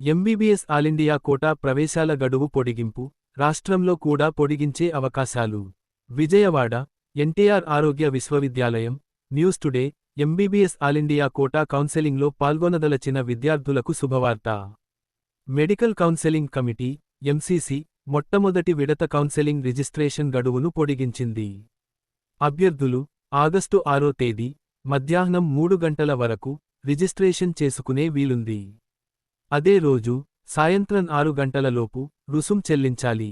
MBBS all India quota ప్రవేశాల గడువు పొడిగింపు రాష్ట్రంలో కూడా పొడిగించే అవకాశాలు. విజయవాడ ఎన్టీఆర్ ఆరోగ్య విశ్వవిద్యాలయం news today MBBS all India quota కౌన్సెలింగ్లో పాల్గొనదలచిన విద్యార్థులకు శుభవార్త. మెడికల్ కౌన్సెలింగ్ కమిటీ ఎంసీసీ మొట్టమొదటి విడత కౌన్సెలింగ్ రిజిస్ట్రేషన్ గడువును పొడిగించింది. అభ్యర్థులు ఆగస్టు ఆరో తేదీ మధ్యాహ్నం మూడు గంటల వరకు రిజిస్ట్రేషన్ చేసుకునే వీలుంది. అదే రోజు సాయంత్రం ఆరు గంటలలోపు రుసుం చెల్లించాలి.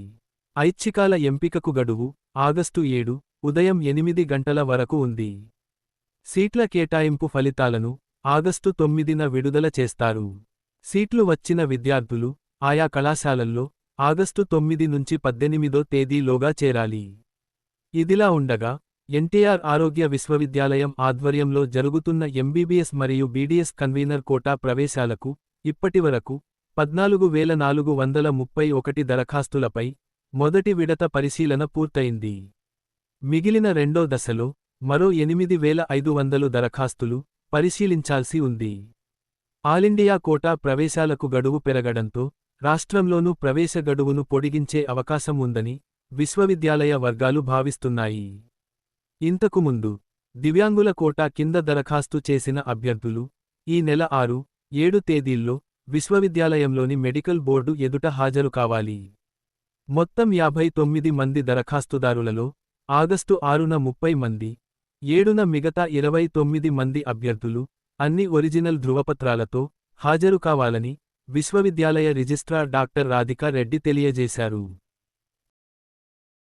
ఐచ్ఛికాల ఎంపికకు గడువు ఆగస్టు ఏడు ఉదయం ఎనిమిది గంటల వరకు ఉంది. సీట్ల కేటాయింపు ఫలితాలను ఆగస్టు తొమ్మిదిన విడుదల చేస్తారు. సీట్లు వచ్చిన విద్యార్థులు ఆయా కళాశాలల్లో ఆగస్టు తొమ్మిది నుంచి పద్దెనిమిదో తేదీలోగా చేరాలి. ఇదిలా ఉండగా ఎన్టీఆర్ ఆరోగ్య విశ్వవిద్యాలయం ఆధ్వర్యంలో జరుగుతున్న ఎంబీబీఎస్ మరియు బీడీఎస్ కన్వీనర్ కోటా ప్రవేశాలకు ఇప్పటివరకు పద్నాలుగు వేల నాలుగు వందల ముప్పై ఒకటి దరఖాస్తులపై మొదటి విడత పరిశీలన పూర్తయింది. మిగిలిన రెండో దశలో మరో ఎనిమిది వేల ఐదు వందలు దరఖాస్తులు పరిశీలించాల్సి ఉంది. ఆలిండియా కోటా ప్రవేశాలకు గడువు పెరగడంతో రాష్ట్రంలోనూ ప్రవేశ గడువును పొడిగించే అవకాశం ఉందని విశ్వవిద్యాలయ వర్గాలు భావిస్తున్నాయి. ఇంతకుముందు దివ్యాంగుల కోటా కింద దరఖాస్తు చేసిన అభ్యర్థులు ఈ నెల ఆరు ఏడు తేదీల్లో విశ్వవిద్యాలయంలోని మెడికల్ బోర్డు ఎదుట హాజరు కావాలి. మొత్తం యాభై తొమ్మిది మంది దరఖాస్తుదారులలో ఆగస్టు ఆరున ముప్పై మంది ఏడున మిగతా ఇరవై తొమ్మిది మంది అభ్యర్థులు అన్ని ఒరిజినల్ ధృవపత్రాలతో హాజరు కావాలని విశ్వవిద్యాలయ రిజిస్ట్రార్ డాక్టర్ రాధికా రెడ్డి తెలియజేశారు.